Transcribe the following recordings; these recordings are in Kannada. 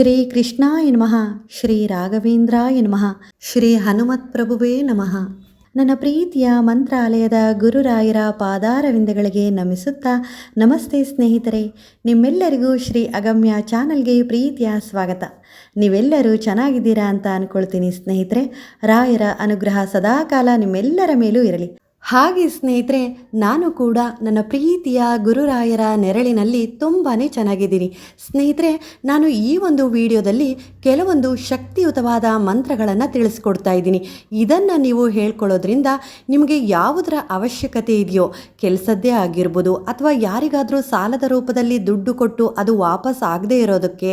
ಶ್ರೀ ಕೃಷ್ಣಾಯ ನಮಃ, ಶ್ರೀ ರಾಘವೇಂದ್ರಾಯ ನಮಃ, ಶ್ರೀ ಹನುಮತ್ ಪ್ರಭುವೇ ನಮಃ. ನನ್ನ ಪ್ರೀತಿಯ ಮಂತ್ರಾಲಯದ ಗುರುರಾಯರ ಪಾದಾರವಿಂದಗಳಿಗೆ ನಮಿಸುತ್ತಾ ನಮಸ್ತೆ ಸ್ನೇಹಿತರೆ, ನಿಮ್ಮೆಲ್ಲರಿಗೂ ಶ್ರೀ ಅಗಮ್ಯ ಚಾನಲ್ಗೆ ಪ್ರೀತಿಯ ಸ್ವಾಗತ. ನೀವೆಲ್ಲರೂ ಚೆನ್ನಾಗಿದ್ದೀರಾ ಅಂತ ಅಂದ್ಕೊಳ್ತೀನಿ ಸ್ನೇಹಿತರೆ, ರಾಯರ ಅನುಗ್ರಹ ಸದಾಕಾಲ ನಿಮ್ಮೆಲ್ಲರ ಮೇಲೂ ಇರಲಿ. ಹಾಗೆ ಸ್ನೇಹಿತರೆ, ನಾನು ಕೂಡ ನನ್ನ ಪ್ರೀತಿಯ ಗುರುರಾಯರ ನೆರಳಿನಲ್ಲಿ ತುಂಬಾ ಚೆನ್ನಾಗಿದ್ದೀನಿ. ಸ್ನೇಹಿತರೆ, ನಾನು ಈ ಒಂದು ವಿಡಿಯೋದಲ್ಲಿ ಕೆಲವೊಂದು ಶಕ್ತಿಯುತವಾದ ಮಂತ್ರಗಳನ್ನು ತಿಳಿಸ್ಕೊಡ್ತಾ ಇದ್ದೀನಿ. ಇದನ್ನು ನೀವು ಹೇಳ್ಕೊಳ್ಳೋದ್ರಿಂದ ನಿಮಗೆ ಯಾವುದರ ಅವಶ್ಯಕತೆ ಇದೆಯೋ, ಕೆಲಸದ್ದೇ ಆಗಿರ್ಬೋದು ಅಥವಾ ಯಾರಿಗಾದರೂ ಸಾಲದ ರೂಪದಲ್ಲಿ ದುಡ್ಡು ಕೊಟ್ಟು ಅದು ವಾಪಸ್ ಆಗದೇ ಇರೋದಕ್ಕೆ,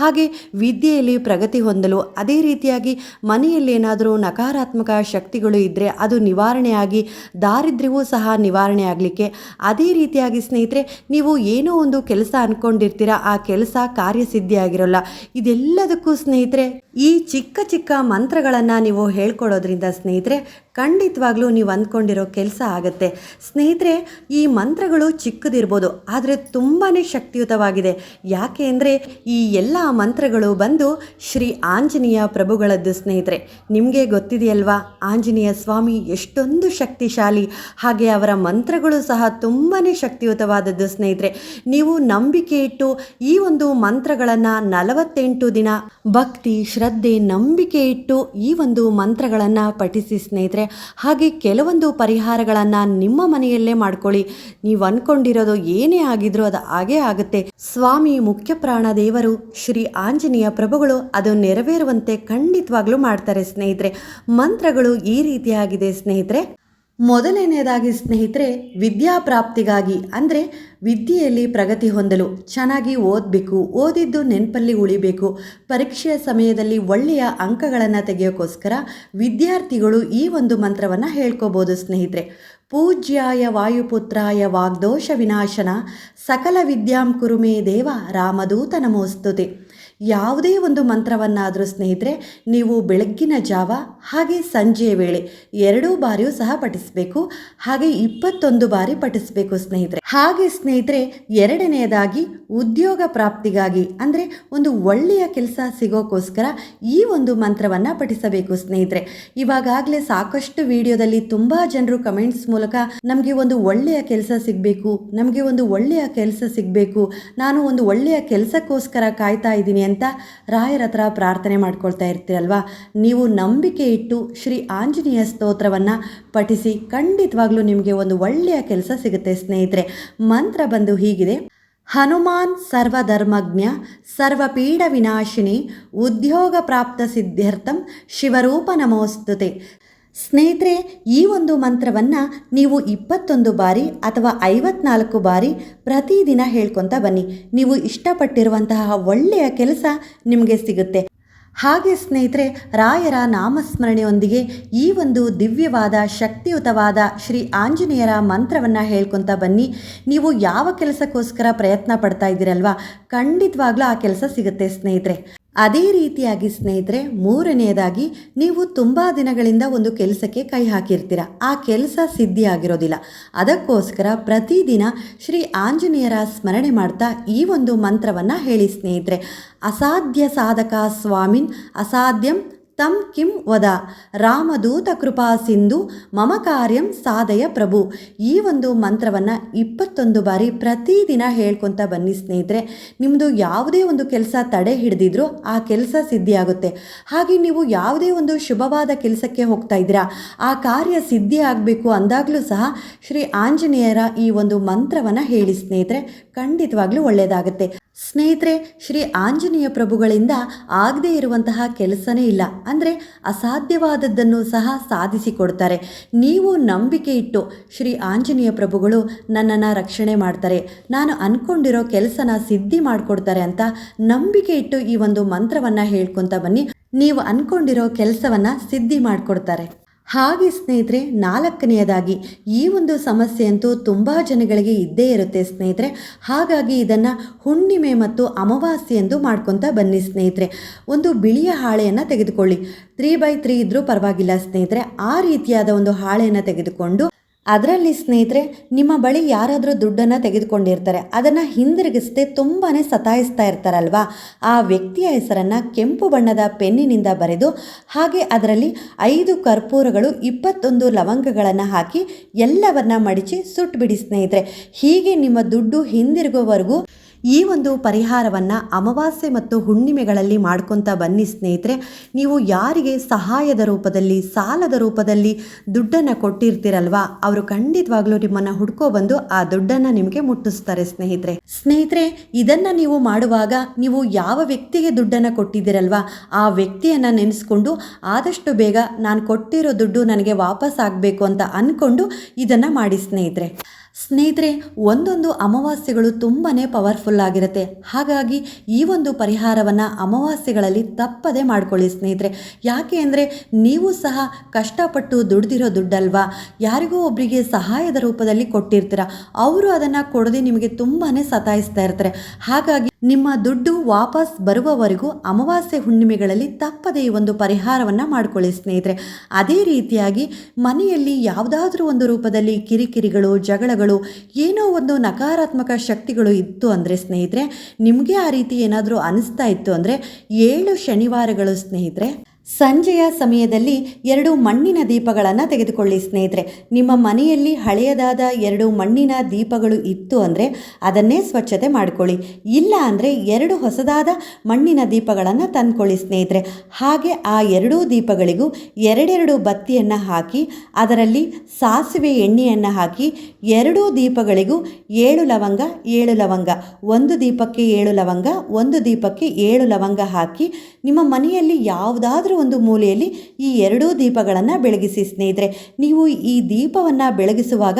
ಹಾಗೆ ವಿದ್ಯೆಯಲ್ಲಿ ಪ್ರಗತಿ ಹೊಂದಲು ಅದೇ ರೀತಿಯಾಗಿ ಮನೆಯಲ್ಲಿ ಏನಾದರೂ ನಕಾರಾತ್ಮಕ ಶಕ್ತಿಗಳು ಇದ್ದರೆ ಅದು ನಿವಾರಣೆಯಾಗಿ ದಾರಿದ್ರ್ಯವೂ ಸಹ ನಿವಾರಣೆ ಆಗಲಿಕ್ಕೆ ಅದೇ ರೀತಿಯಾಗಿ ಸ್ನೇಹಿತರೆ, ನೀವು ಏನೋ ಒಂದು ಕೆಲಸ ಅಂದ್ಕೊಂಡಿರ್ತೀರ ಆ ಕೆಲಸ ಕಾರ್ಯಸಿದ್ಧಿಯಾಗಿರೋಲ್ಲ. ಇದೆಲ್ಲದಕ್ಕೂ ಸ್ನೇಹಿತರೆ, ಈ ಚಿಕ್ಕ ಚಿಕ್ಕ ಮಂತ್ರಗಳನ್ನು ನೀವು ಹೇಳ್ಕೊಡೋದ್ರಿಂದ ಸ್ನೇಹಿತರೆ ಖಂಡಿತವಾಗ್ಲೂ ನೀವು ಅಂದ್ಕೊಂಡಿರೋ ಕೆಲಸ ಆಗುತ್ತೆ. ಸ್ನೇಹಿತರೆ, ಈ ಮಂತ್ರಗಳು ಚಿಕ್ಕದಿರ್ಬೋದು, ಆದರೆ ತುಂಬಾ ಶಕ್ತಿಯುತವಾಗಿದೆ. ಯಾಕೆ ಅಂದರೆ, ಈ ಎಲ್ಲ ಮಂತ್ರಗಳು ಬಂದು ಶ್ರೀ ಆಂಜನೇಯ ಪ್ರಭುಗಳದ್ದು ಸ್ನೇಹಿತರೆ. ನಿಮಗೆ ಗೊತ್ತಿದೆಯಲ್ವಾ? ಆಂಜನೇಯ ಸ್ವಾಮಿ ಎಷ್ಟೊಂದು ಶಕ್ತಿಶಾಲಿ, ಹಾಗೆ ಅವರ ಮಂತ್ರಗಳು ಸಹ ತುಂಬಾ ಶಕ್ತಿಯುತವಾದದ್ದು ಸ್ನೇಹಿತರೆ. ನೀವು ನಂಬಿಕೆ ಇಟ್ಟು ಈ ಒಂದು ಮಂತ್ರಗಳನ್ನು ನಲವತ್ತೆಂಟು ದಿನ ಭಕ್ತಿ, ಶ್ರದ್ಧೆ, ನಂಬಿಕೆ ಇಟ್ಟು ಈ ಒಂದು ಮಂತ್ರಗಳನ್ನು ಪಠಿಸಿ ಸ್ನೇಹಿತರೆ. ಹಾಗೆ ಕೆಲವೊಂದು ಪರಿಹಾರಗಳನ್ನು ನಿಮ್ಮ ಮನೆಯಲ್ಲೇ ಮಾಡ್ಕೊಳ್ಳಿ. ನೀವು ಅಂದ್ಕೊಂಡಿರೋದು ಏನೇ ಆಗಿದ್ರೂ ಅದು ಹಾಗೇ ಆಗುತ್ತೆ. ಸ್ವಾಮಿ ಮುಖ್ಯ ಪ್ರಾಣ ದೇವರು, ಶ್ರೀ ಆಂಜನೇಯ ಪ್ರಭುಗಳು ಅದು ನೆರವೇರುವಂತೆ ಖಂಡಿತವಾಗ್ಲೂ ಮಾಡ್ತಾರೆ ಸ್ನೇಹಿತರೆ. ಮಂತ್ರಗಳು ಈ ರೀತಿಯಾಗಿದೆ ಸ್ನೇಹಿತರೆ. ಮೊದಲನೆಯದಾಗಿ ಸ್ನೇಹಿತರೆ ವಿದ್ಯಾಪ್ರಾಪ್ತಿಗಾಗಿ ಅಂದರೆ ವಿದ್ಯೆಯಲ್ಲಿ ಪ್ರಗತಿ ಹೊಂದಲು, ಚೆನ್ನಾಗಿ ಓದಬೇಕು, ಓದಿದ್ದು ನೆನಪಲ್ಲಿ ಉಳಿಬೇಕು, ಪರೀಕ್ಷೆಯ ಸಮಯದಲ್ಲಿ ಒಳ್ಳೆಯ ಅಂಕಗಳನ್ನು ತೆಗೆಯೋಕ್ಕೋಸ್ಕರ ವಿದ್ಯಾರ್ಥಿಗಳು ಈ ಒಂದು ಮಂತ್ರವನ್ನು ಹೇಳ್ಕೋಬೋದು ಸ್ನೇಹಿತರೆ. ಪೂಜ್ಯಾಯ ವಾಯುಪುತ್ರಾಯ ವಾಗ್ದೋಷ ವಿನಾಶನ, ಸಕಲ ವಿದ್ಯಾಂ ಕುರುಮೇ ದೇವ ರಾಮದೂತ ನಮೋಸ್ತುತೆ. ಯಾವುದೇ ಒಂದು ಮಂತ್ರವನ್ನಾದರೂ ಸ್ನೇಹಿತರೆ, ನೀವು ಬೆಳಗ್ಗಿನ ಜಾವ ಹಾಗೆ ಸಂಜೆಯ ವೇಳೆ ಎರಡೂ ಬಾರಿಯೂ ಸಹ ಪಠಿಸಬೇಕು, ಹಾಗೆ ಇಪ್ಪತ್ತೊಂದು ಬಾರಿ ಪಠಿಸಬೇಕು ಸ್ನೇಹಿತರೆ. ಹಾಗೆ ಸ್ನೇಹಿತರೆ, ಎರಡನೆಯದಾಗಿ ಉದ್ಯೋಗ ಪ್ರಾಪ್ತಿಗಾಗಿ ಅಂದರೆ ಒಂದು ಒಳ್ಳೆಯ ಕೆಲಸ ಸಿಗೋಕ್ಕೋಸ್ಕರ ಈ ಒಂದು ಮಂತ್ರವನ್ನು ಪಠಿಸಬೇಕು ಸ್ನೇಹಿತರೆ. ಇವಾಗಲೇ ಸಾಕಷ್ಟು ವಿಡಿಯೋದಲ್ಲಿ ತುಂಬ ಜನರು ಕಮೆಂಟ್ಸ್ ಮೂಲಕ ನಮಗೆ ಒಂದು ಒಳ್ಳೆಯ ಕೆಲಸ ಸಿಗಬೇಕು, ನಮಗೆ ಒಂದು ಒಳ್ಳೆಯ ಕೆಲಸ ಸಿಗಬೇಕು, ನಾನು ಒಂದು ಒಳ್ಳೆಯ ಕೆಲಸಕ್ಕೋಸ್ಕರ ಕಾಯ್ತಾ ಇದ್ದೀನಿ ಅಂತ ರಾಯರ ಹತ್ರ ಪ್ರಾರ್ಥನೆ ಮಾಡ್ಕೊಳ್ತಾ ಇರ್ತೀರಲ್ವಾ? ನೀವು ನಂಬಿಕೆ ಇಟ್ಟು ಶ್ರೀ ಆಂಜನೇಯ ಸ್ತೋತ್ರವನ್ನು ಪಠಿಸಿ ಖಂಡಿತವಾಗ್ಲೂ ನಿಮಗೆ ಒಂದು ಒಳ್ಳೆಯ ಕೆಲಸ ಸಿಗುತ್ತೆ ಸ್ನೇಹಿತರೆ. ಮಂತ್ರ ಬಂದು ಹೀಗಿದೆ. ಹನುಮಾನ್ ಸರ್ವಧರ್ಮಜ್ಞ ಸರ್ವಪೀಡ ವಿನಾಶಿನಿ ಉದ್ಯೋಗ ಪ್ರಾಪ್ತ ಸಿದ್ಧಾರ್ಥಂ ಶಿವರೂಪ ನಮೋಸ್ತುತೆ. ಸ್ನೇಹಿತರೆ, ಈ ಒಂದು ಮಂತ್ರವನ್ನು ನೀವು ಇಪ್ಪತ್ತೊಂದು ಬಾರಿ ಅಥವಾ ಐವತ್ನಾಲ್ಕು ಬಾರಿ ಪ್ರತಿದಿನ ಹೇಳ್ಕೊತ ಬನ್ನಿ. ನೀವು ಇಷ್ಟಪಟ್ಟಿರುವಂತಹ ಒಳ್ಳೆಯ ಕೆಲಸ ನಿಮಗೆ ಸಿಗುತ್ತೆ. ಹಾಗೆ ಸ್ನೇಹಿತರೆ, ರಾಯರ ನಾಮಸ್ಮರಣೆಯೊಂದಿಗೆ ಈ ಒಂದು ದಿವ್ಯವಾದ, ಶಕ್ತಿಯುತವಾದ ಶ್ರೀ ಆಂಜನೇಯರ ಮಂತ್ರವನ್ನು ಹೇಳ್ಕೊತ ಬನ್ನಿ. ನೀವು ಯಾವ ಕೆಲಸಕ್ಕೋಸ್ಕರ ಪ್ರಯತ್ನ ಪಡ್ತಾ ಇದ್ದೀರಲ್ವಾ? ಖಂಡಿತವಾಗ್ಲೂ ಆ ಕೆಲಸ ಸಿಗುತ್ತೆ ಸ್ನೇಹಿತರೆ. ಅದೇ ರೀತಿಯಾಗಿ ಸ್ನೇಹಿತರೆ, ಮೂರನೆಯದಾಗಿ ನೀವು ತುಂಬ ದಿನಗಳಿಂದ ಒಂದು ಕೆಲಸಕ್ಕೆ ಕೈ ಹಾಕಿರ್ತೀರ. ಆ ಕೆಲಸ ಸಿದ್ಧಿಯಾಗಿರೋದಿಲ್ಲ. ಅದಕ್ಕೋಸ್ಕರ ಪ್ರತಿದಿನ ಶ್ರೀ ಆಂಜನೇಯರ ಸ್ಮರಣೆ ಮಾಡ್ತಾ ಈ ಒಂದು ಮಂತ್ರವನ್ನು ಹೇಳಿ ಸ್ನೇಹಿತರೆ. ಅಸಾಧ್ಯ ಸಾಧಕ ಸ್ವಾಮಿನ್, ಅಸಾಧ್ಯಂ ತಂ ಕಿಂ ವದ. ರಾಮದೂತ ಕೃಪಾ ಸಿಂಧು, ಮಮ ಕಾರ್ಯಂ ಸಾಧಯ ಪ್ರಭು. ಈ ಒಂದು ಮಂತ್ರವನ್ನು ಇಪ್ಪತ್ತೊಂದು ಬಾರಿ ಪ್ರತಿದಿನ ಹೇಳ್ಕೊತ ಬನ್ನಿ ಸ್ನೇಹಿತರೆ. ನಿಮ್ಮದು ಯಾವುದೇ ಒಂದು ಕೆಲಸ ತಡೆ ಹಿಡಿದಿದ್ರೂ ಆ ಕೆಲಸ ಸಿದ್ಧಿಯಾಗುತ್ತೆ. ಹಾಗೆ ನೀವು ಯಾವುದೇ ಒಂದು ಶುಭವಾದ ಕೆಲಸಕ್ಕೆ ಹೋಗ್ತಾ ಇದ್ದೀರಾ, ಆ ಕಾರ್ಯ ಸಿದ್ಧಿ ಆಗಬೇಕು ಅಂದಾಗಲೂ ಸಹ ಶ್ರೀ ಆಂಜನೇಯರ ಈ ಒಂದು ಮಂತ್ರವನ್ನು ಹೇಳಿ ಸ್ನೇಹಿತರೆ. ಖಂಡಿತವಾಗ್ಲೂ ಒಳ್ಳೆಯದಾಗುತ್ತೆ ಸ್ನೇಹಿತರೆ, ಶ್ರೀ ಆಂಜನೇಯ ಪ್ರಭುಗಳಿಂದ ಆಗದೇ ಇರುವಂತಹ ಕೆಲಸನೇ ಇಲ್ಲ. ಅಂದರೆ ಅಸಾಧ್ಯವಾದದ್ದನ್ನು ಸಹ ಸಾಧಿಸಿಕೊಡ್ತಾರೆ. ನೀವು ನಂಬಿಕೆ ಇಟ್ಟು ಶ್ರೀ ಆಂಜನೇಯ ಪ್ರಭುಗಳು ನನ್ನನ್ನು ರಕ್ಷಣೆ ಮಾಡ್ತಾರೆ. ನಾನು ಅಂದ್ಕೊಂಡಿರೋ ಕೆಲಸನ ಸಿದ್ಧಿ ಮಾಡಿಕೊಡ್ತಾರೆ ಅಂತ ನಂಬಿಕೆ ಇಟ್ಟು ಈ ಒಂದು ಮಂತ್ರವನ್ನು ಹೇಳ್ಕೊತ ಬನ್ನಿ. ನೀವು ಅಂದ್ಕೊಂಡಿರೋ ಕೆಲಸವನ್ನು ಸಿದ್ಧಿ ಮಾಡಿಕೊಡ್ತಾರೆ. ಹಾಗೆ ಸ್ನೇಹಿತರೆ, ನಾಲ್ಕನೆಯದಾಗಿ ಈ ಒಂದು ಸಮಸ್ಯೆ ಅಂತೂ ತುಂಬ ಜನಗಳಿಗೆ ಇದ್ದೇ ಇರುತ್ತೆ ಸ್ನೇಹಿತರೆ. ಹಾಗಾಗಿ ಇದನ್ನು ಹುಣ್ಣಿಮೆ ಮತ್ತು ಅಮಾವಾಸ್ಯೆ ಎಂದು ಮಾಡ್ಕೊತಾ ಬನ್ನಿ ಸ್ನೇಹಿತರೆ. ಒಂದು ಬಿಳಿಯ ಹಾಳೆಯನ್ನು ತೆಗೆದುಕೊಳ್ಳಿ. ತ್ರೀ ಬೈ ತ್ರೀ ಇದ್ದರೂ ಪರವಾಗಿಲ್ಲ ಸ್ನೇಹಿತರೆ. ಆ ರೀತಿಯಾದ ಒಂದು ಹಾಳೆಯನ್ನು ತೆಗೆದುಕೊಂಡು ಅದರಲ್ಲಿ ಸ್ನೇಹಿತರೆ, ನಿಮ್ಮ ಬಳಿ ಯಾರಾದರೂ ದುಡ್ಡನ್ನು ತೆಗೆದುಕೊಂಡಿರ್ತಾರೆ. ಅದನ್ನು ಹಿಂದಿರುಗಿಸದೆ ತುಂಬಾ ಸತಾಯಿಸ್ತಾ ಇರ್ತಾರಲ್ವಾ? ಆ ವ್ಯಕ್ತಿಯ ಹೆಸರನ್ನು ಕೆಂಪು ಬಣ್ಣದ ಪೆನ್ನಿನಿಂದ ಬರೆದು, ಹಾಗೆ ಅದರಲ್ಲಿ ಐದು ಕರ್ಪೂರಗಳು, ಇಪ್ಪತ್ತೊಂದು ಲವಂಗಗಳನ್ನು ಹಾಕಿ ಎಲ್ಲವನ್ನ ಮಡಿಚಿ ಸುಟ್ಬಿಡಿ ಸ್ನೇಹಿತರೆ. ಹೀಗೆ ನಿಮ್ಮ ದುಡ್ಡು ಹಿಂದಿರುಗೋವರೆಗೂ ಈ ಒಂದು ಪರಿಹಾರವನ್ನು ಅಮಾವಾಸ್ಯೆ ಮತ್ತು ಹುಣ್ಣಿಮೆಗಳಲ್ಲಿ ಮಾಡ್ಕೊತಾ ಬನ್ನಿ ಸ್ನೇಹಿತರೆ. ನೀವು ಯಾರಿಗೆ ಸಹಾಯದ ರೂಪದಲ್ಲಿ, ಸಾಲದ ರೂಪದಲ್ಲಿ ದುಡ್ಡನ್ನು ಕೊಟ್ಟಿರ್ತೀರಲ್ವಾ, ಅವರು ಖಂಡಿತವಾಗ್ಲೂ ನಿಮ್ಮನ್ನು ಹುಡ್ಕೋ ಬಂದು ಆ ದುಡ್ಡನ್ನು ನಿಮಗೆ ಮುಟ್ಟಿಸ್ತಾರೆ ಸ್ನೇಹಿತರೆ. ಸ್ನೇಹಿತರೆ, ಇದನ್ನು ನೀವು ಮಾಡುವಾಗ ನೀವು ಯಾವ ವ್ಯಕ್ತಿಗೆ ದುಡ್ಡನ್ನು ಕೊಟ್ಟಿದ್ದೀರಲ್ವಾ, ಆ ವ್ಯಕ್ತಿಯನ್ನು ನೆನೆಸ್ಕೊಂಡು ಆದಷ್ಟು ಬೇಗ ನಾನು ಕೊಟ್ಟಿರೋ ದುಡ್ಡು ನನಗೆ ವಾಪಸ್ ಆಗಬೇಕು ಅಂತ ಅಂದ್ಕೊಂಡು ಇದನ್ನು ಮಾಡಿ ಸ್ನೇಹಿತರೆ. ಸ್ನೇಹಿತರೆ, ಒಂದೊಂದು ಅಮಾವಾಸ್ಯೆಗಳು ತುಂಬಾ ಪವರ್ಫುಲ್ ಆಗಿರುತ್ತೆ. ಹಾಗಾಗಿ ಈ ಒಂದು ಪರಿಹಾರವನ್ನು ಅಮಾವಾಸ್ಯೆಗಳಲ್ಲಿ ತಪ್ಪದೇ ಮಾಡ್ಕೊಳ್ಳಿ ಸ್ನೇಹಿತರೆ. ಯಾಕೆ ಅಂದರೆ ನೀವು ಸಹ ಕಷ್ಟಪಟ್ಟು ದುಡ್ದಿರೋ ದುಡ್ಡಲ್ವಾ? ಯಾರಿಗೋ ಒಬ್ಬರಿಗೆ ಸಹಾಯದ ರೂಪದಲ್ಲಿ ಕೊಟ್ಟಿರ್ತೀರ. ಅವರು ಅದನ್ನು ಕೊಡದೆ ನಿಮಗೆ ತುಂಬಾ ಸತಾಯಿಸ್ತಾ ಇರ್ತಾರೆ. ಹಾಗಾಗಿ ನಿಮ್ಮ ದುಡ್ಡು ವಾಪಸ್ ಬರುವವರೆಗೂ ಅಮಾವಾಸ್ಯೆ ಹುಣ್ಣಿಮೆಗಳಲ್ಲಿ ತಪ್ಪದೇ ಒಂದು ಪರಿಹಾರವನ್ನು ಮಾಡಿಕೊಳ್ಳಿ ಸ್ನೇಹಿತರೆ. ಅದೇ ರೀತಿಯಾಗಿ ಮನೆಯಲ್ಲಿ ಯಾವುದಾದ್ರೂ ಒಂದು ರೂಪದಲ್ಲಿ ಕಿರಿಕಿರಿಗಳು, ಜಗಳಗಳು, ಏನೋ ಒಂದು ನಕಾರಾತ್ಮಕ ಶಕ್ತಿಗಳು ಇತ್ತು ಅಂದರೆ ಸ್ನೇಹಿತರೆ, ನಿಮಗೆ ಆ ರೀತಿ ಏನಾದರೂ ಅನಿಸ್ತಾ ಇತ್ತು ಅಂದರೆ ಏಳು ಶನಿವಾರಗಳು ಸ್ನೇಹಿತರೆ ಸಂಜೆಯ ಸಮಯದಲ್ಲಿ ಎರಡು ಮಣ್ಣಿನ ದೀಪಗಳನ್ನು ತೆಗೆದುಕೊಳ್ಳಿ ಸ್ನೇಹಿತರೆ. ನಿಮ್ಮ ಮನೆಯಲ್ಲಿ ಹಳೆಯದಾದ ಎರಡು ಮಣ್ಣಿನ ದೀಪಗಳು ಇತ್ತು ಅಂದರೆ ಅದನ್ನೇ ಸ್ವಚ್ಛತೆ ಮಾಡಿಕೊಳ್ಳಿ. ಇಲ್ಲ ಅಂದರೆ ಎರಡು ಹೊಸದಾದ ಮಣ್ಣಿನ ದೀಪಗಳನ್ನು ತಂದ್ಕೊಳ್ಳಿ ಸ್ನೇಹಿತರೆ. ಹಾಗೆ ಆ ಎರಡೂ ದೀಪಗಳಿಗೂ ಎರಡೆರಡು ಬತ್ತಿಯನ್ನು ಹಾಕಿ, ಅದರಲ್ಲಿ ಸಾಸಿವೆ ಎಣ್ಣೆಯನ್ನು ಹಾಕಿ, ಎರಡೂ ದೀಪಗಳಿಗೂ ಏಳು ಲವಂಗ ಏಳು ಲವಂಗ. ಒಂದು ದೀಪಕ್ಕೆ ಏಳು ಲವಂಗ, ಒಂದು ದೀಪಕ್ಕೆ ಏಳು ಲವಂಗ ಹಾಕಿ, ನಿಮ್ಮ ಮನೆಯಲ್ಲಿ ಯಾವುದಾದ್ರೂ ಒಂದು ಮೂಲೆಯಲ್ಲಿ ಈ ಎರಡೂ ದೀಪಗಳನ್ನು ಬೆಳಗಿಸಿ ಸ್ನೇಹಿತರೆ, ನೀವು ಈ ದೀಪವನ್ನು ಬೆಳಗಿಸುವಾಗ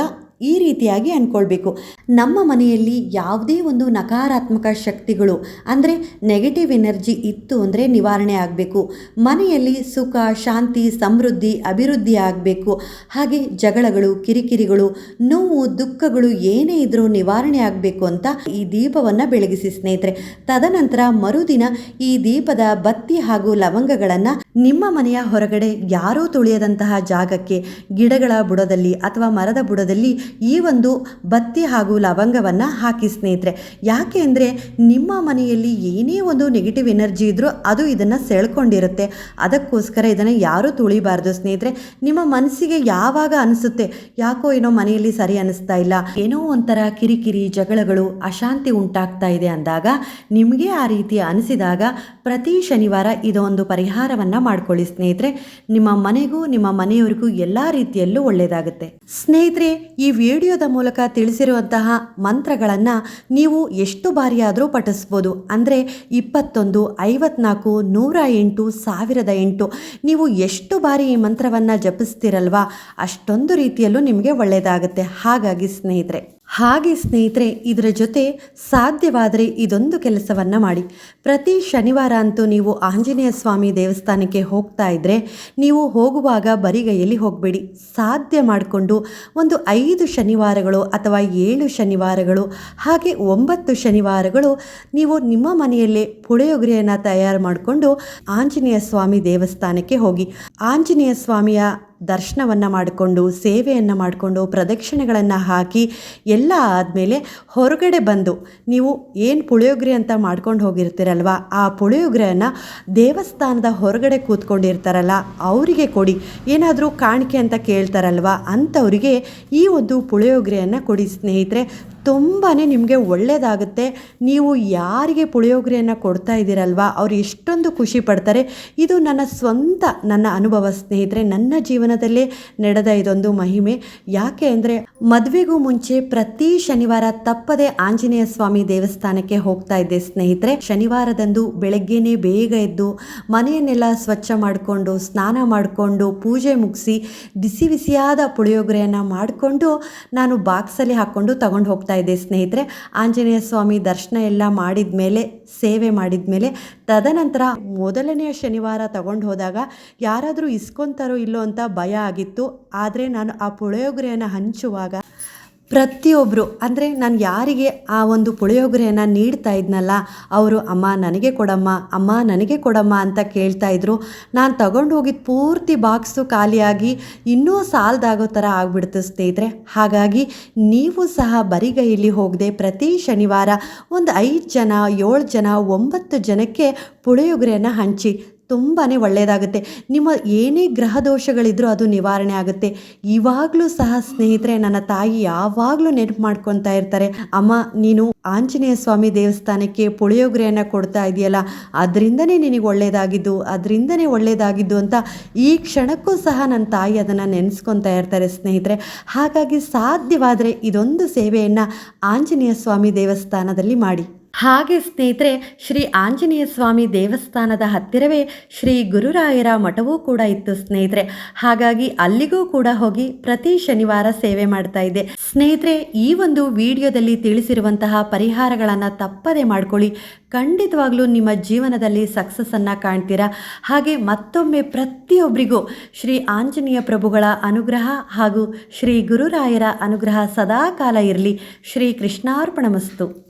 ಈ ರೀತಿಯಾಗಿ ಅಂದ್ಕೊಳ್ಬೇಕು ನಮ್ಮ ಮನೆಯಲ್ಲಿ ಯಾವುದೇ ಒಂದು ನಕಾರಾತ್ಮಕ ಶಕ್ತಿಗಳು, ಅಂದರೆ ನೆಗೆಟಿವ್ ಎನರ್ಜಿ ಇತ್ತು ಅಂದರೆ ನಿವಾರಣೆ ಆಗಬೇಕು. ಮನೆಯಲ್ಲಿ ಸುಖ, ಶಾಂತಿ, ಸಮೃದ್ಧಿ, ಅಭಿವೃದ್ಧಿ ಆಗಬೇಕು. ಹಾಗೆ ಜಗಳಗಳು, ಕಿರಿಕಿರಿಗಳು, ನೋವು, ದುಃಖಗಳು ಏನೇ ಇದ್ದರೂ ನಿವಾರಣೆ ಆಗಬೇಕು ಅಂತ ಈ ದೀಪವನ್ನು ಬೆಳಗಿಸಿ ಸ್ನೇಹಿತರೆ. ತದನಂತರ ಮರುದಿನ ಈ ದೀಪದ ಬತ್ತಿ ಹಾಗೂ ಲವಂಗಗಳನ್ನು ನಿಮ್ಮ ಮನೆಯ ಹೊರಗಡೆ ಯಾರೂ ತುಳಿಯದಂತಹ ಜಾಗಕ್ಕೆ ಗಿಡಗಳ ಬುಡದಲ್ಲಿ ಅಥವಾ ಮರದ ಬುಡದಲ್ಲಿ ಈ ಒಂದು ಬತ್ತಿ ಹಾಗೂ ಲವಂಗವನ್ನು ಹಾಕಿ ಸ್ನೇಹಿತರೆ. ಯಾಕೆ ಅಂದರೆ ನಿಮ್ಮ ಮನೆಯಲ್ಲಿ ಏನೇ ಒಂದು ನೆಗೆಟಿವ್ ಎನರ್ಜಿ ಇದ್ದರೂ ಅದು ಇದನ್ನು ಸೆಳ್ಕೊಂಡಿರುತ್ತೆ. ಅದಕ್ಕೋಸ್ಕರ ಇದನ್ನು ಯಾರೂ ತುಳಿಬಾರ್ದು ಸ್ನೇಹಿತರೆ. ನಿಮ್ಮ ಮನಸ್ಸಿಗೆ ಯಾವಾಗ ಅನಿಸುತ್ತೆ, ಯಾಕೋ ಏನೋ ಮನೆಯಲ್ಲಿ ಸರಿ ಅನಿಸ್ತಾ ಇಲ್ಲ, ಏನೋ ಒಂಥರ ಕಿರಿಕಿರಿ ಜಗಳಗಳು, ಅಶಾಂತಿ ಉಂಟಾಗ್ತಾ ಇದೆ ಅಂದಾಗ ನಿಮಗೆ ಆ ರೀತಿ ಅನಿಸಿದಾಗ ಪ್ರತಿ ಶನಿವಾರ ಇದೊಂದು ಪರಿಹಾರವನ್ನು ಮಾಡ್ಕೊಳ್ಳಿ ಸ್ನೇಹಿತರೆ. ನಿಮ್ಮ ಮನೆಗೂ ನಿಮ್ಮ ಮನೆಯವರಿಗೂ ಎಲ್ಲ ರೀತಿಯಲ್ಲೂ ಒಳ್ಳೆಯದಾಗುತ್ತೆ ಸ್ನೇಹಿತರೆ, ಈ ವಿಡಿಯೋದ ಮೂಲಕ ತಿಳಿಸಿರುವಂತಹ ಮಂತ್ರಗಳನ್ನು ನೀವು ಎಷ್ಟು ಬಾರಿಯಾದರೂ ಪಠಿಸ್ಬೋದು. ಅಂದರೆ ಇಪ್ಪತ್ತೊಂದು, ಐವತ್ನಾಲ್ಕು, ನೂರ ಎಂಟು, ಸಾವಿರದ ಎಂಟು. ನೀವು ಎಷ್ಟು ಬಾರಿ ಈ ಮಂತ್ರವನ್ನು ಜಪಿಸ್ತೀರಲ್ವಾ, ಅಷ್ಟೊಂದು ರೀತಿಯಲ್ಲೂ ನಿಮಗೆ ಒಳ್ಳೆಯದಾಗುತ್ತೆ ಹಾಗಾಗಿ ಸ್ನೇಹಿತರೆ. ಹಾಗೆ ಸ್ನೇಹಿತರೆ, ಇದರ ಜೊತೆ ಸಾಧ್ಯವಾದರೆ ಇದೊಂದು ಕೆಲಸವನ್ನು ಮಾಡಿ. ಪ್ರತಿ ಶನಿವಾರ ಅಂತೂ ನೀವು ಆಂಜನೇಯ ಸ್ವಾಮಿ ದೇವಸ್ಥಾನಕ್ಕೆ ಹೋಗ್ತಾ ಇದ್ದರೆ ನೀವು ಹೋಗುವಾಗ ಬರಿಗೈಯಲ್ಲಿ ಹೋಗಬೇಡಿ. ಸಾಧ್ಯ ಮಾಡಿಕೊಂಡು ಒಂದು ಐದು ಶನಿವಾರಗಳು ಅಥವಾ ಏಳು ಶನಿವಾರಗಳು, ಹಾಗೆ ಒಂಬತ್ತು ಶನಿವಾರಗಳು ನೀವು ನಿಮ್ಮ ಮನೆಯಲ್ಲೇ ಪುಳಿಯೋಗರೆಯನ್ನು ತಯಾರು ಮಾಡಿಕೊಂಡು ಆಂಜನೇಯ ಸ್ವಾಮಿ ದೇವಸ್ಥಾನಕ್ಕೆ ಹೋಗಿ. ಆಂಜನೇಯ ಸ್ವಾಮಿಯ ದರ್ಶನವನ್ನು ಮಾಡಿಕೊಂಡು, ಸೇವೆಯನ್ನು ಮಾಡಿಕೊಂಡು, ಪ್ರದಕ್ಷಿಣೆಗಳನ್ನು ಹಾಕಿ ಎಲ್ಲ ಆದಮೇಲೆ ಹೊರಗಡೆ ಬಂದು ನೀವು ಏನು ಪುಳಿಯೋಗರೆ ಅಂತ ಮಾಡ್ಕೊಂಡು ಹೋಗಿರ್ತೀರಲ್ವ, ಆ ಪುಳಿಯೋಗರೆಯನ್ನು ದೇವಸ್ಥಾನದ ಹೊರಗಡೆ ಕೂತ್ಕೊಂಡಿರ್ತಾರಲ್ಲ, ಅವರಿಗೆ ಕೊಡಿ. ಏನಾದರೂ ಕಾಣಿಕೆ ಅಂತ ಕೇಳ್ತಾರಲ್ವ ಅಂಥವರಿಗೆ ಈ ಒಂದು ಪುಳಿಯೋಗರೆಯನ್ನು ಕೊಡಿ ಸ್ನೇಹಿತರೆ. ತುಂಬಾ ನಿಮಗೆ ಒಳ್ಳೆಯದಾಗುತ್ತೆ ನೀವು ಯಾರಿಗೆ ಪುಳಿಯೋಗರೆಯನ್ನು ಕೊಡ್ತಾ ಇದ್ದೀರಲ್ವ, ಅವ್ರು ಎಷ್ಟೊಂದು ಖುಷಿ ಪಡ್ತಾರೆ. ಇದು ನನ್ನ ಸ್ವಂತ, ನನ್ನ ಅನುಭವ ಸ್ನೇಹಿತರೆ, ನನ್ನ ಜೀವನದಲ್ಲೇ ನಡೆದ ಇದೊಂದು ಮಹಿಮೆ. ಯಾಕೆ ಅಂದರೆ, ಮದುವೆಗೂ ಮುಂಚೆ ಪ್ರತಿ ಶನಿವಾರ ತಪ್ಪದೆ ಆಂಜನೇಯ ಸ್ವಾಮಿ ದೇವಸ್ಥಾನಕ್ಕೆ ಹೋಗ್ತಾ ಇದ್ದೆ ಸ್ನೇಹಿತರೆ. ಶನಿವಾರದಂದು ಬೆಳಗ್ಗೆನೇ ಬೇಗ ಎದ್ದು ಮನೆಯನ್ನೆಲ್ಲ ಸ್ವಚ್ಛ ಮಾಡಿಕೊಂಡು, ಸ್ನಾನ ಮಾಡಿಕೊಂಡು, ಪೂಜೆ ಮುಗಿಸಿ, ಬಿಸಿ ಬಿಸಿಯಾದ ಪುಳಿಯೋಗರೆಯನ್ನು ಮಾಡಿಕೊಂಡು ನಾನು ಬಾಕ್ಸಲ್ಲಿ ಹಾಕ್ಕೊಂಡು ತಗೊಂಡು ಹೋಗ್ತಾ ಇದ್ದೆ ಸ್ನೇಹಿತರೆ. ಆಂಜನೇಯ ಸ್ವಾಮಿ ದರ್ಶನ ಎಲ್ಲ ಮಾಡಿದ ಮೇಲೆ, ಸೇವೆ ಮಾಡಿದ ಮೇಲೆ, ತದನಂತರ ಮೊದಲನೆಯ ಶನಿವಾರ ತಗೊಂಡು ಹೋದಾಗ ಯಾರಾದರೂ ಇಸ್ಕೊಂತಾರೋ ಇಲ್ಲೋ ಅಂತ ಭಯ ಆಗಿತ್ತು. ಆದರೆ ನಾನು ಆ ಪುಳಿಯೋಗರೆಯನ್ನು ಹಂಚುವಾಗ ಪ್ರತಿಯೊಬ್ಬರು ಅಂದರೆ ನಾನು ಯಾರಿಗೆ ಆ ಒಂದು ಪುಳಿಯೋಗರೆಯನ್ನು ನೀಡ್ತಾ ಇದ್ನಲ್ಲ, ಅವರು, ಅಮ್ಮ, ನನಗೆ ಕೊಡಮ್ಮ, ಅಮ್ಮ, ನನಗೆ ಕೊಡಮ್ಮ ಅಂತ ಕೇಳ್ತಾ ಇದ್ರು. ನಾನು ತಗೊಂಡು ಹೋಗಿದ್ದು ಪೂರ್ತಿ ಬಾಕ್ಸು ಖಾಲಿಯಾಗಿ ಇನ್ನೂ ಸಾಲದಾಗೋ ಥರ ಆಗ್ಬಿಡ್ತು ಸ್ನೇಹಿತರೆ. ಹಾಗಾಗಿ ನೀವು ಸಹ ಬರಿಗೈಯಲ್ಲಿ ಹೋಗದೆ ಪ್ರತಿ ಶನಿವಾರ ಒಂದು ಐದು ಜನ, ಏಳು ಜನ, ಒಂಬತ್ತು ಜನಕ್ಕೆ ಪುಳಿಯೋಗರೆಯನ್ನು ಹಂಚಿ ತುಂಬಾ ಒಳ್ಳೆಯದಾಗುತ್ತೆ ನಿಮ್ಮ ಏನೇ ಗ್ರಹ ದೋಷಗಳಿದ್ರೂ ಅದು ನಿವಾರಣೆ ಆಗುತ್ತೆ. ಇವಾಗಲೂ ಸಹ ಸ್ನೇಹಿತರೆ, ನನ್ನ ತಾಯಿ ಯಾವಾಗಲೂ ನೆನಪು ಮಾಡ್ಕೊತಾ ಇರ್ತಾರೆ, ಅಮ್ಮ, ನೀನು ಆಂಜನೇಯ ಸ್ವಾಮಿ ದೇವಸ್ಥಾನಕ್ಕೆ ಪುಳಿಯೋಗರೆಯನ್ನು ಕೊಡ್ತಾ ಇದೆಯಲ್ಲ, ಅದರಿಂದನೇ ನಿನಗೆ ಒಳ್ಳೆಯದಾಗಿದ್ದು ಅದರಿಂದನೇ ಒಳ್ಳೆಯದಾಗಿದ್ದು ಅಂತ ಈ ಕ್ಷಣಕ್ಕೂ ಸಹ ನನ್ನ ತಾಯಿ ಅದನ್ನು ನೆನೆಸ್ಕೊತಾ ಇರ್ತಾರೆ ಸ್ನೇಹಿತರೆ. ಹಾಗಾಗಿ ಸಾಧ್ಯವಾದರೆ ಇದೊಂದು ಸೇವೆಯನ್ನು ಆಂಜನೇಯ ಸ್ವಾಮಿ ದೇವಸ್ಥಾನದಲ್ಲಿ ಮಾಡಿ. ಹಾಗೆ ಸ್ನೇಹಿತರೆ, ಶ್ರೀ ಆಂಜನೇಯ ಸ್ವಾಮಿ ದೇವಸ್ಥಾನದ ಹತ್ತಿರವೇ ಶ್ರೀ ಗುರುರಾಯರ ಮಠವೂ ಕೂಡ ಇತ್ತು ಸ್ನೇಹಿತರೆ. ಹಾಗಾಗಿ ಅಲ್ಲಿಗೂ ಕೂಡ ಹೋಗಿ ಪ್ರತಿ ಶನಿವಾರ ಸೇವೆ ಮಾಡ್ತಾ ಇದೆ ಸ್ನೇಹಿತರೆ, ಈ ಒಂದು ವಿಡಿಯೋದಲ್ಲಿ ತಿಳಿಸಿರುವಂತಹ ಪರಿಹಾರಗಳನ್ನು ತಪ್ಪದೆ ಮಾಡ್ಕೊಳ್ಳಿ. ಖಂಡಿತವಾಗ್ಲೂ ನಿಮ್ಮ ಜೀವನದಲ್ಲಿ ಸಕ್ಸಸ್ಸನ್ನು ಕಾಣ್ತೀರಾ? ಹಾಗೆ ಮತ್ತೊಮ್ಮೆ ಪ್ರತಿಯೊಬ್ಬರಿಗೂ ಶ್ರೀ ಆಂಜನೇಯ ಪ್ರಭುಗಳ ಅನುಗ್ರಹ ಹಾಗೂ ಶ್ರೀ ಗುರುರಾಯರ ಅನುಗ್ರಹ ಸದಾಕಾಲ ಇರಲಿ. ಶ್ರೀ ಕೃಷ್ಣಾರ್ಪಣಮಸ್ತು.